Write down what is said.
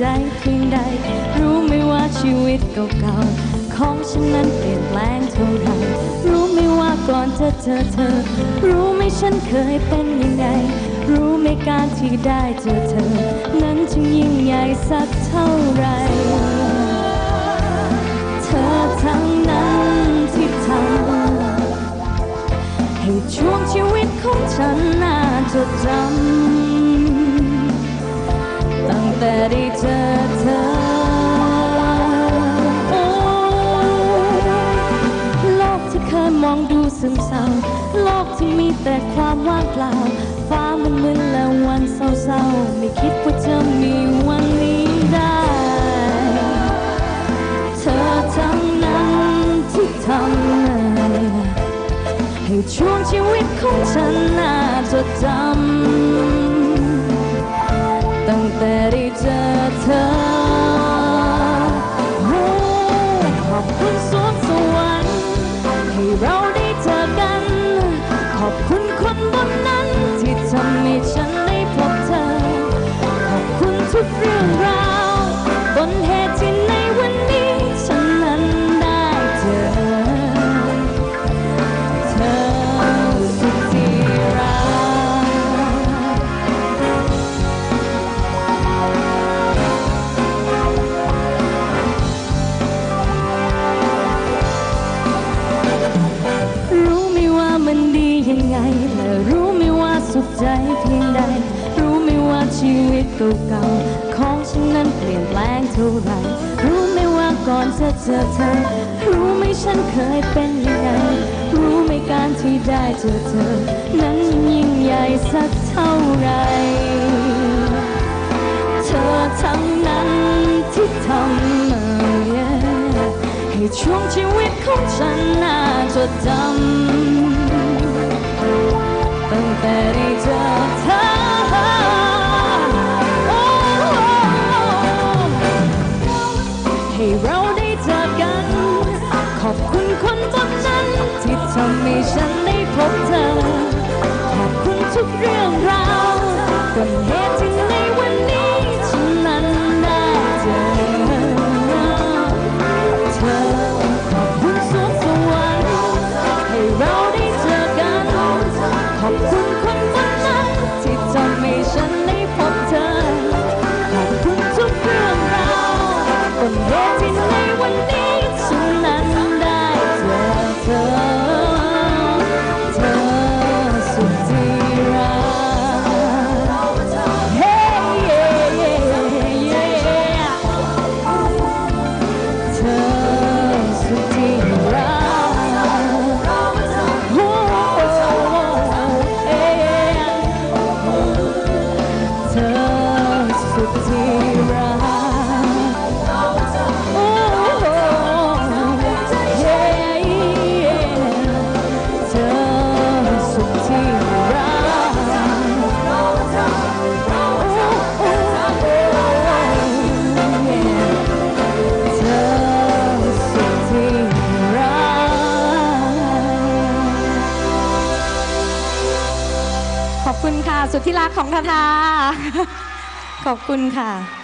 ใจเพียงใด รู้ไหมว่าชีวิตเก่าๆของฉันนั้นเปลี่ยนแปลงเท่าไหรรู้ไหมว่าก่อนจะเจอเธอ รู้ไหมฉันเคยเป็นยังไง รู้ไหมการที่ได้เจอเธอ นั้นจึงยิ่งใหญ่สักเท่าไหรเธอทั้งนั้นที่ทำให้ช่วงชีวิตของฉันน่าจดจำ แต่ได้เจอเธอโลกที่เคยมองดูซึมเศร้า โลกที่มีแต่ความว่างเปล่า ฟ้ามันมึนและวันเศร้าๆ ไม่คิดว่าจะมีวันนี้ได้ เธอทั้งนั้นที่ทำให้ช่วงชีวิตของฉันน่าจดจำ ตั้งแต่ได้เจอเธอ เก่าๆของฉันนั้นเปลี่ยนแปลงเท่าไหรรู้ไหมว่าก่อนจะเจอเธอ รู้ไหมฉันเคยเป็นยังไง รู้ไหมการที่ได้เจอเธอ นั้นยิ่งใหญ่สักเท่าไหรเธอทั้งนั้นที่ทำมาให้ช่วงชีวิตของฉันน่าจดจำตั้งแต่ได้เจอเธอ ที่ทำให้ฉันได้พบเธอขอบคุณทุกเรื่องราวต้นเหตุ อบคุณค่ะ สุดที่รักของทาทา ขอบคุณค่ะ